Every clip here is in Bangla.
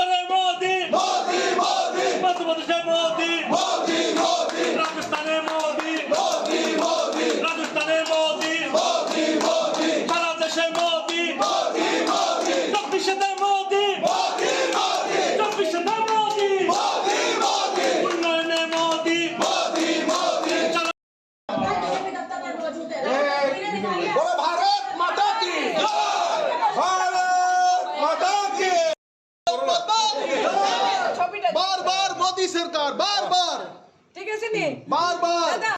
ছত্তিশগড়ে মোদি মোদি মোদি মধ্যপ্রদেশে মোদি মোদি মোদি রাজস্থানে মোদি মোদি মোদি রাজস্থানে মোদি মোদি মোদি সারা দেশে মোদি মোদি মোদি চব্বিশেতে মোদি মোদি বারবার বারবার। ঠিক আছে নি? বারবার। দাদা।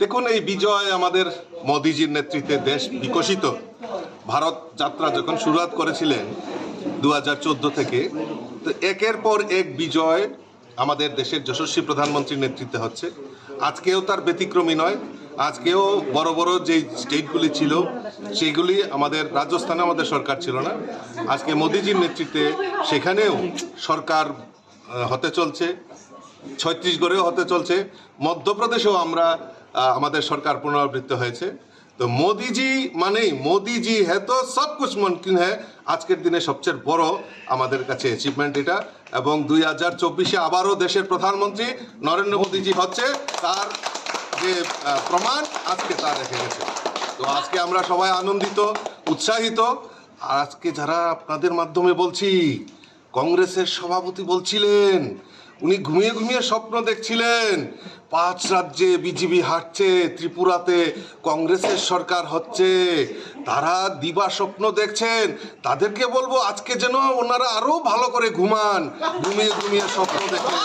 দেখুন, এই বিজয় আমাদের মোদিজির নেতৃত্বে দেশ বিকশিত। ভারত যাত্রা যখন শুরুয়াত করেছিলেন দুহাজার চোদ্দ থেকে, তো একের পর এক বিজয় আমাদের দেশের যশস্বী প্রধানমন্ত্রীর নেতৃত্বে হচ্ছে। আজকেও তার ব্যতিক্রমী নয় আজকেও বড় বড় যে স্টেটগুলি ছিল সেইগুলি আমাদের রাজস্থানে আমাদের সরকার ছিল না। আজকে মোদিজির নেতৃত্বে সেখানেও সরকার হতে চলছে, ছত্তিশগড়েও হতে চলছে। মধ্যপ্রদেশেও আমরা আমাদের সরকার পুনরাবৃত্ত হয়েছে। তো মোদিজি মানেই, মোদিজি হ্যাঁ তো সব কুছ মুমকিন হ্যাঁ আজকের দিনে সবচেয়ে বড় আমাদের কাছে অ্যাচিভমেন্ট এটা। এবং দুই হাজার চব্বিশে আবারও দেশের প্রধানমন্ত্রী নরেন্দ্র মোদিজি হচ্ছে, তার যে প্রমাণ আজকে তা রেখে গেছে। তো আজকে আমরা সবাই আনন্দিত, উৎসাহিত। আর আজকে যারা আপনাদের মাধ্যমে বলছি, কংগ্রেসের সভাপতি বলছিলেন, উনি ঘুমিয়ে ঘুমিয়ে স্বপ্ন দেখছিলেন, পাঁচ রাজ্যে বিজেপি হাঁটছে ত্রিপুরাতে কংগ্রেসের সরকার হচ্ছে, তারা দিবা স্বপ্ন দেখছেন, তাদেরকে বলব আজকে যেন ওনারা আরও ভালো করে ঘুমান, ঘুমিয়ে ঘুমিয়ে স্বপ্ন দেখেন।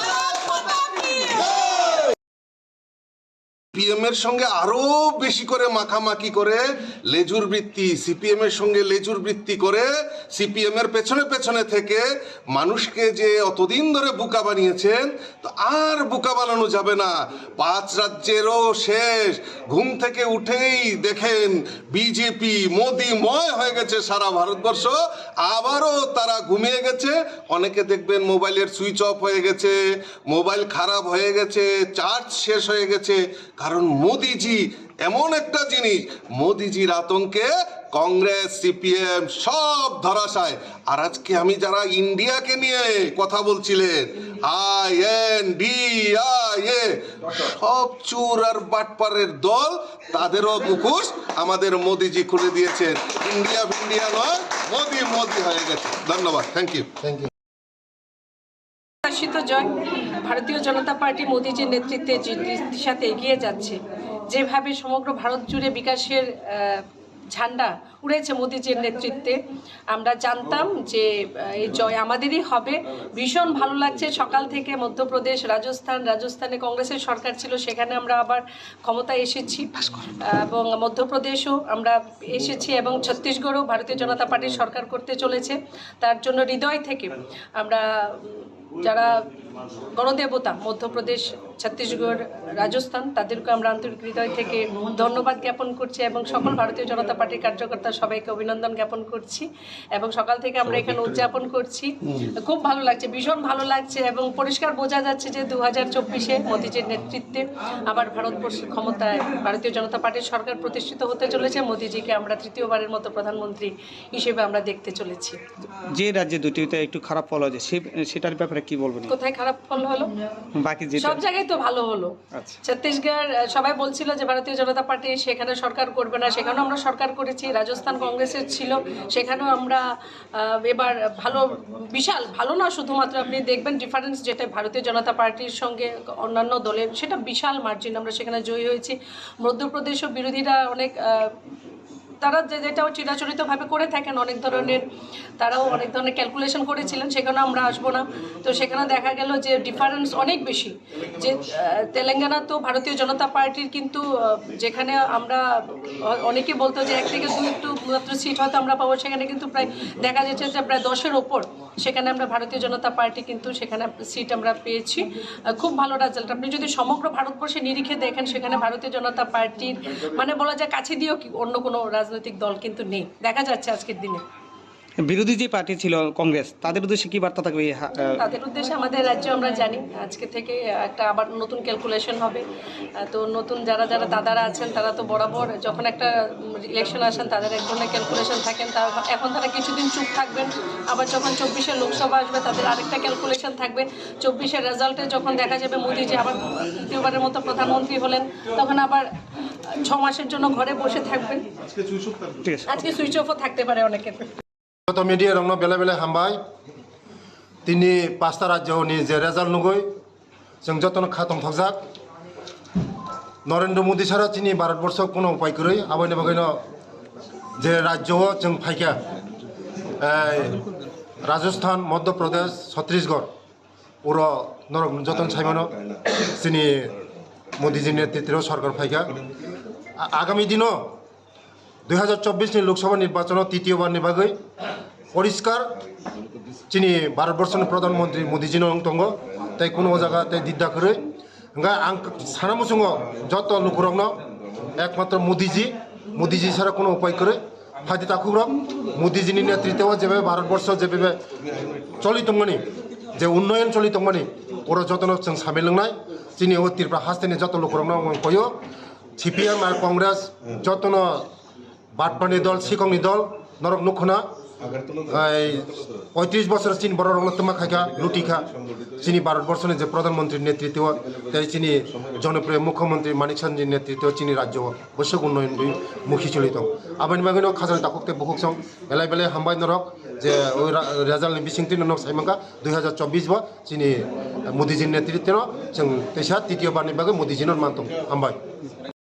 সিপিএম এর সঙ্গে আরও বেশি করে মাখামাখি করে লেজুর বৃত্তি সিপিএম এর সঙ্গে লেজুর বৃত্তি করে সিপিএম এর পেছনে পেছনে থেকে মানুষকে যে অতদিন ধরে বোকা বানিয়েছেন, তো আর বোকা বানানো যাবে না। পাঁচ রাজ্যেরও শেষ। ঘুম থেকে উঠেই দেখেন বিজেপি মোদিময় হয়ে গেছে সারা ভারতবর্ষ। আবারও তারা ঘুমিয়ে গেছে। অনেকে দেখবেন মোবাইলের সুইচ অফ হয়ে গেছে, মোবাইল খারাপ হয়ে গেছে, চার্জ শেষ হয়ে গেছে। কারণ মোদিজি এমন একটা জিনিস, মোদিজির আতঙ্কে কংগ্রেস, সিপিএম সব ধরাশায়। আর আজকে আমি যারা ইন্ডিয়াকে নিয়ে কথা বলছিলেন, I N D I A, সব চুর আর বাটপারের দল, তাদেরও মুখোশ আমাদের মোদিজি খুলে দিয়েছেন। ইন্ডিয়া ইন্ডিয়া নয়, মোদি মোদি হয়ে গেছে। ধন্যবাদ। থ্যাংক ইউ থ্যাংক ইউ প্রত্যাশিত জয় ভারতীয় জনতা পার্টি মোদীজির নেতৃত্বে যে দিশাতে এগিয়ে যাচ্ছে। যেভাবে সমগ্র ভারত জুড়ে বিকাশের ঝান্ডা উড়েছে মোদীজির নেতৃত্বে আমরা জানতাম যে এই জয় আমাদেরই হবে। ভীষণ ভালো লাগছে সকাল থেকে মধ্যপ্রদেশ রাজস্থান রাজস্থানে কংগ্রেসের সরকার ছিল সেখানে আমরা আবার ক্ষমতায় এসেছি। এবং মধ্যপ্রদেশও আমরা এসেছি এবং ছত্তিশগড়ও ভারতীয় জনতা পার্টির সরকার করতে চলেছে। তার জন্য হৃদয় থেকে আমরা যারা গণদেবতা মধ্যপ্রদেশ ছত্তিশগড় রাজস্থান তাদেরকে আমরা আন্তরিক হৃদয় থেকে ধন্যবাদ জ্ঞাপন করছি এবং সকল ভারতীয় জনতা পার্টির কার্যকর্তা সবাইকে অভিনন্দন জ্ঞাপন করছি এবং সকাল থেকে আমরা এখানে উদযাপন করছি। খুব ভালো লাগছে ভীষণ ভালো লাগছে এবং পরিষ্কার বোঝা যাচ্ছে যে দু হাজার চব্বিশে মোদিজির নেতৃত্বে আবার ভারতবর্ষের ক্ষমতায় ভারতীয় জনতা পার্টির সরকার প্রতিষ্ঠিত হতে চলেছে। মোদিজিকে আমরা তৃতীয়বারের মতো প্রধানমন্ত্রী হিসেবে আমরা দেখতে চলেছি। যে রাজ্যে দুটিতে একটু খারাপ ফল হয়েছে সেটার ব্যাপারে কি বলবেন? কোথায় খারাপ ফল হলো? বাকি সব জায়গায় এটাই তো ভালো হলো। আচ্ছা। ছত্তিশগড় সবাই বলছিল যে ভারতীয় জনতা পার্টি সেখানে সরকার করবে না সেখানেও আমরা সরকার করেছি রাজস্থান কংগ্রেসের ছিল সেখানেও আমরা এবার ভালো বিশাল ভালো না শুধুমাত্র আপনি দেখবেন ডিফারেন্স যেটা ভারতীয় জনতা পার্টির সঙ্গে অন্যান্য দলের সেটা বিশাল মার্জিন আমরা সেখানে জয়ী হয়েছি। মধ্যপ্রদেশও বিরোধীরা অনেক তারা যে যেটাও চিরাচরিতভাবে করে থাকেন, অনেক ধরনের তারাও অনেক ধরনের ক্যালকুলেশন করেছিলেন, সেখানে আমরা আসব না। তো সেখানে দেখা গেল যে ডিফারেন্স অনেক বেশি। যে তেলেঙ্গানা তো ভারতীয় জনতা পার্টির কিন্তু যেখানে আমরা অনেকে বলতো যে এক থেকে দুই একটু মাত্র সিট হয়তো আমরা পাবো, সেখানে কিন্তু প্রায় দেখা যাচ্ছে যে প্রায় দশের ওপর সেখানে আমরা ভারতীয় জনতা পার্টি কিন্তু সেখানে সিট আমরা পেয়েছি। খুব ভালো রেজাল্ট আপনি যদি সমগ্র ভারতবর্ষে নিরিখে দেখেন, সেখানে ভারতীয় জনতা পার্টির মানে বলা যায় কাছে দিয়েও অন্য কোনো রাজনৈতিক দল কিন্তু নেই। দেখা যাচ্ছে আজকের দিনে। বিরোধী যে পার্টি ছিল কংগ্রেস তাদের উদ্দেশ্যে কি বার্তা থাকবে? এই তাদের উদ্দেশ্যে আমাদের রাজ্যে আমরা জানি। আজকে থেকে একটা আবার নতুন ক্যালকুলেশন হবে। তো নতুন যারা যারা দাদারা আছেন তারা তো বরাবর যখন একটা ইলেকশন আসেন তাদের এক ধরনের ক্যালকুলেশন থাকেন। তা এখন তারা কিছুদিন চুপ থাকবেন। আবার যখন চব্বিশে লোকসভা আসবে তাদের আরেকটা ক্যালকুলেশন থাকবে। চব্বিশের রেজাল্টে যখন দেখা যাবে মোদিজি আবার দ্বিতীয়বারের মতো প্রধানমন্ত্রী হলেন তখন আবার ছ মাসের জন্য ঘরে বসে থাকবেন। আজকে সুইচ অফও থাকতে পারে অনেকের। গত মিডিয়া রংন বেলা বেলা হামবাই তিনি পাঁচটা রাজ্যনি যে রেজাল্ট নগৈ जों जतन खातम थगजाक नरेंद्र मोदी सारा चिनि भारतबर्ष कुन उपाय करै आबैनि बगैनो जे राज्य जों फाइखा राजस्थान मध्य प्रदेश छत्तीसगढ़ उर नरक जतन साइमन चिनि मोदीजी नेतृत्व सरकार फाइखा आगामी दिनों দুই হাজার লোকসভা নির্বাচন তৃতীয়বার নিভাগই পরিষ্কার চিনি ভারতবর্ষের প্রধানমন্ত্রী মোদীজি নংতঙ্গ তাই কোনো জায়গা তাই দিদা করে। হ্যাঁ আং সানা মুসুঙ যত নুকুরগ্ন একমাত্র মোদীজি মোদীজি ছাড়া কোনো উপায় করে। ফাঁদি তাকুগ্রম মোদীজি নেতৃত্বে যেভাবে ভারতবর্ষ যেভাবে চলিতঙ্গনি যে উন্নয়ন চলিতঙ্গনি ওর যত্ন সামিল লাই চিনি ও তীব্র যত লোকরগ্ন কয় সিপিএম আর কংগ্রেস যত্ন বাটপানি দল সিকংনি দল, নরক নুখনা পঁয়ত্রিশ বছর চীন বড় রংতমা খাইকা লুটিখা চিনি ভারতবর্ষের যে প্রধানমন্ত্রীর নেতৃত্ব, তাই চিনি জনপ্রিয় মুখ্যমন্ত্রী মানিক সানজির নেতৃত্ব, চিনি রাজ্য বৈশ্বিক উন্নয়ন মুখী চলিত। আবানি বাগানো, খাজান দাকুকতে বহুক সং। বেলায় বেলায় হামবাই নরক, যে ওই রেজাল্টনি বিসিংটি নরক সাইমাঙ্কা দুই হাজার চব্বিশ বা চিনি মোদিজির নেতৃত্ব जों তেসা তৃতীয়বারनि বাগে মোদিজিনৰ মানতং হামবাই।